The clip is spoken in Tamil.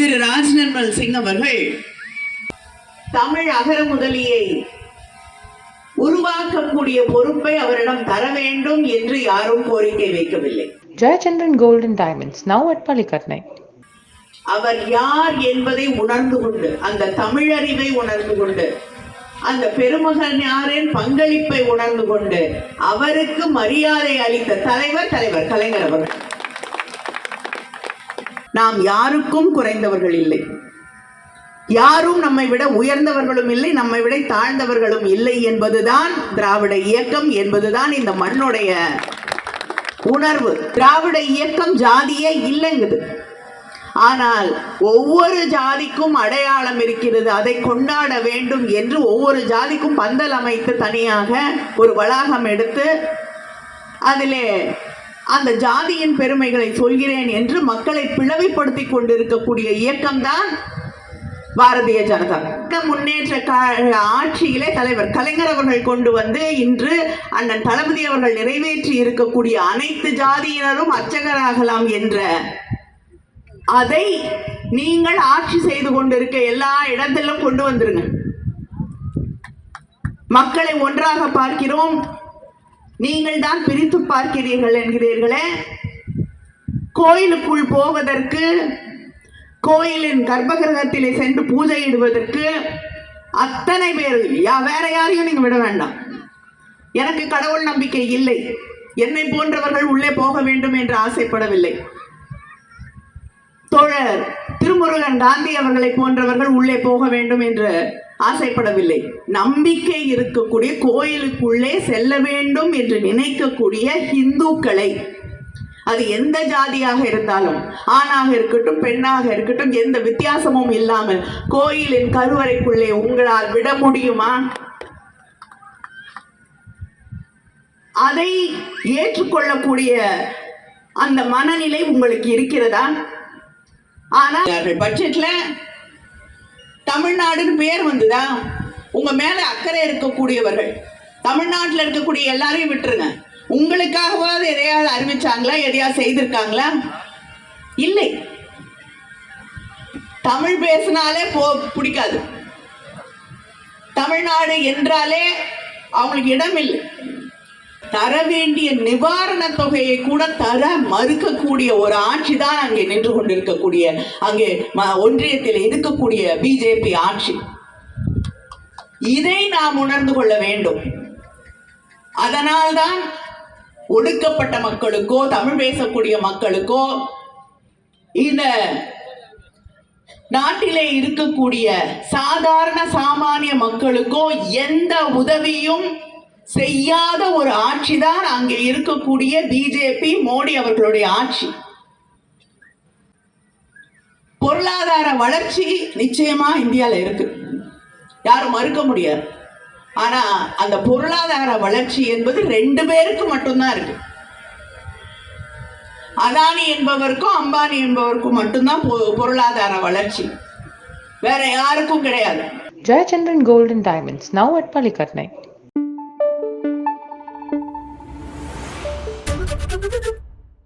திரு ராஜ் நிர்மல் சிங் அவர்கள் தமிழ் அகர முதலியை உருவாக்கக்கூடிய பொறுப்பை அவரிடம் தர வேண்டும் என்று யாரும் கோரிக்கை வைக்கவில்லை Gold and Diamonds, now at Palikatnai. அவர் யார் என்பதை உணர்ந்து கொண்டு அந்த தமிழறிவை உணர்ந்து கொண்டு அந்த பெருமகன் யாரின் பங்களிப்பை உணர்ந்து கொண்டு அவருக்கு மரியாதை அளித்த தலைவர் தலைவர் கலைஞர் அவர்கள் நாம் யாருக்கும் குறைந்தவர்கள் இல்லை. யாரும் நம்மை விட உயர்ந்தவர்களும் இல்லை நம்மை விட தாழ்ந்தவர்களும் இல்லை என்பதுதான் திராவிட இயக்கம் என்பதுதான் இந்த மண்ணுடைய உணர்வு. திராவிட இயக்கம் ஜாதியே இல்லைங்குது. ஆனால் ஒவ்வொரு ஜாதிக்கும் அடையாளம் இருக்கிறது. அதை கொண்டாட வேண்டும் என்று ஒவ்வொரு ஜாதிக்கும் பந்தல் அமைத்து தனியாக ஒரு வளாகம் எடுத்து அதிலே அந்த ஜாதியின் பெருமைகளை சொல்கிறேன் என்று மக்களை பிளவுபடுத்தி கொண்டிருக்கக்கூடிய இயக்கம்தான் பாரதிய ஜனதா. முன்னேற்ற ஆட்சியிலே தலைவர் கலைஞர் அவர்கள் கொண்டு வந்து இன்று அண்ணன் தளபதி அவர்கள் நிறைவேற்றி இருக்கக்கூடிய அனைத்து ஜாதியினரும் அர்ச்சகராகலாம் என்ற அதை நீங்கள் ஆட்சி செய்து கொண்டிருக்க எல்லா இடத்திலும் கொண்டு வந்துருங்க. மக்களை ஒன்றாக பார்க்கிறோம். நீங்கள் தான் பிரித்து பார்க்கிறீர்கள் என்கிறீர்களே. கோயிலுக்குள் போவதற்கு கோயிலின் கர்ப்பகிரகத்திலே சென்று பூஜையிடுவதற்கு அத்தனை பேர் யா வேற யாரையும் நீங்க விட வேண்டாம். எனக்கு கடவுள் நம்பிக்கை இல்லை. என்னை போன்றவர்கள் உள்ளே போக வேண்டும் என்று ஆசைப்படவில்லை. தோழர் திருமுருகன் காந்தி அவர்களை போன்றவர்கள் உள்ளே போக வேண்டும் என்று ஆசைப்படவில்லை. நம்பிக்கை இருக்கக்கூடிய கோயிலுக்குள்ளே செல்ல வேண்டும் என்று நினைக்கக்கூடிய இந்துக்களை அது எந்த ஜாதியாக இருந்தாலும் ஆணாக இருக்கட்டும் பெண்ணாக இருக்கட்டும் எந்த வித்தியாசமும் இல்லாமல் கோயிலின் கருவறைக்குள்ளே உங்களால் விட முடியுமா? அதை ஏற்றுக்கொள்ளக்கூடிய அந்த மனநிலை உங்களுக்கு இருக்கிறதா? ஆனால் பட்ஜெட்ல தமிழ்நாடுன்னு பேர் வந்துதா? உங்க மேல அக்கறை இருக்கக்கூடியவர்கள். தமிழ்நாட்டில் இருக்கக்கூடிய எல்லாரையும் விட்டுருங்க. உங்களுக்காகவாவது எதையாவது அறிவிச்சாங்களா? எதையாவது செய்திருக்காங்களா? இல்லை. தமிழ் பேசினாலே போ பிடிக்காது. தமிழ்நாடு என்றாலே அவங்களுக்கு இடம் இல்லை தர வேண்டிய நிவாரண தொகையை கூட தர மறுக்கக்கூடிய ஒரு ஆட்சி தான் அங்கே நின்று கொண்டிருக்கக்கூடிய அங்கே ம- ஒன்றியத்தில் இருக்கக்கூடிய பிஜேபி ஆட்சி. இதை நாம் உணர்ந்து கொள்ள வேண்டும். அதனால்தான் ஒடுக்கப்பட்ட மக்களுக்கோ தமிழ் பேசக்கூடிய மக்களுக்கோ இந்த நாட்டிலே இருக்கக்கூடிய சாதாரண சாமானிய மக்களுக்கோ எந்த உதவியும் செய்யாத ஒரு ஆட்சி தான் அங்கே இருக்கக்கூடிய பிஜேபி மோடி அவர்களுடைய ஆட்சி. பொருளாதார வளர்ச்சி நிச்சயமா இந்தியாவில் இருக்கு. யாரும் மறுக்க முடியாது. ஆனா அந்த பொருளாதார வளர்ச்சி என்பது ரெண்டு பேருக்கு மட்டும்தான் இருக்கு. அதானி என்பவருக்கும் அம்பானி என்பவருக்கும் மட்டும்தான் பொ- பொருளாதார வளர்ச்சி. வேற யாருக்கும் கிடையாது. Jayachandran golden diamonds now at at